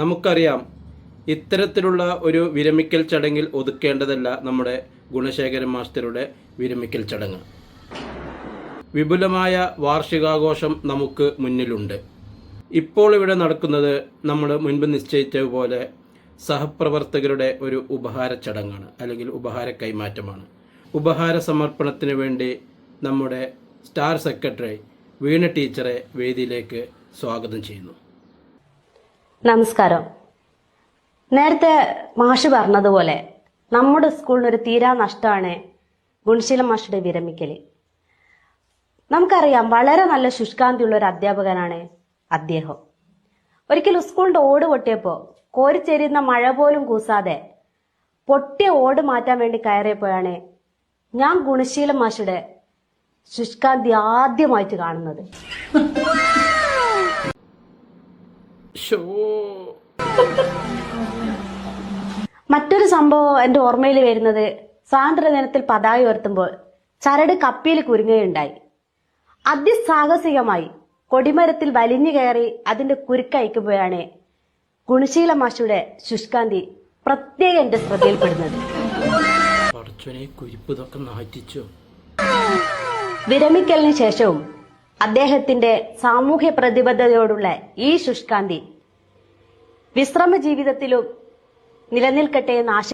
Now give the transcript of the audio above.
നമുക്കറിയാം ഇത്തരത്തിലുള്ള ഒരു വിരമിക്കൽ ചടങ്ങിൽ ഒതുക്കേണ്ടതല്ല നമ്മുടെ ഗുണശേഖരൻ മാസ്റ്ററുടെ വിരമിക്കൽ ചടങ്ങ്. വിപുലമായ വാർഷികാഘോഷം നമുക്ക് മുന്നിലുണ്ട്. ഇപ്പോൾ ഇവിടെ നടക്കുന്നത് നമ്മൾ മുൻപ് നിശ്ചയിച്ചതുപോലെ സഹപ്രവർത്തകരുടെ ഒരു ഉപഹാര ചടങ്ങാണ് അല്ലെങ്കിൽ ഉപഹാര കൈമാറ്റമാണ്. ഉപഹാര സമർപ്പണത്തിന് വേണ്ടി നമ്മുടെ സ്റ്റാർ സെക്രട്ടറി വീണ ടീച്ചറെ വേദിയിലേക്ക് സ്വാഗതം ചെയ്യുന്നു. നമസ്കാരം. നേരത്തെ മാഷ് പറഞ്ഞതുപോലെ നമ്മുടെ സ്കൂളിന് ഒരു തീരാ നഷ്ടമാണ് ഗുണശീലം മാഷുടെ വിരമിക്കൽ നമുക്കറിയാം വളരെ നല്ല ശുഷ്കാന്തിയുള്ള ഒരു അധ്യാപകനാണ് അദ്ദേഹം. ഒരിക്കലും സ്കൂളിന്റെ ഓട് പൊട്ടിയപ്പോ കോരിച്ചേരുന്ന മഴ പോലും കൂസാതെ പൊട്ടിയ ഓട് മാറ്റാൻ വേണ്ടി കയറിയപ്പോഴാണ് ഞാൻ ഗുണശീല മാഷുടെ ശുഷ്കാന്തി ആദ്യമായിട്ട് കാണുന്നത്. മറ്റൊരു സംഭവം എന്റെ ഓർമ്മയിൽ വരുന്നത് സ്വാതന്ത്ര്യ ദിനത്തിൽ പതാക ഉയർത്തുമ്പോൾ ചരട് കപ്പിയിൽ കുരുങ്ങുകയുണ്ടായി. അതിസാഹസികമായി കൊടിമരത്തിൽ വലിഞ്ഞു കയറി അതിന്റെ കുരുക്കയക്കുമ്പോഴാണ് ഗുണശീല മാഷുടെ ശുഷ്കാന്തി പ്രത്യേക എന്റെ ശ്രദ്ധയിൽപ്പെടുന്നത്. വിരമിക്കലിന് ശേഷവും അദ്ദേഹത്തിന്റെ സാമൂഹ്യ പ്രതിബദ്ധതയോടുള്ള ഈ ശുഷ്കാന്തി വിശ്രമ ജീവിതത്തിലും നിലനിൽക്കട്ടെ എന്ന് ആശ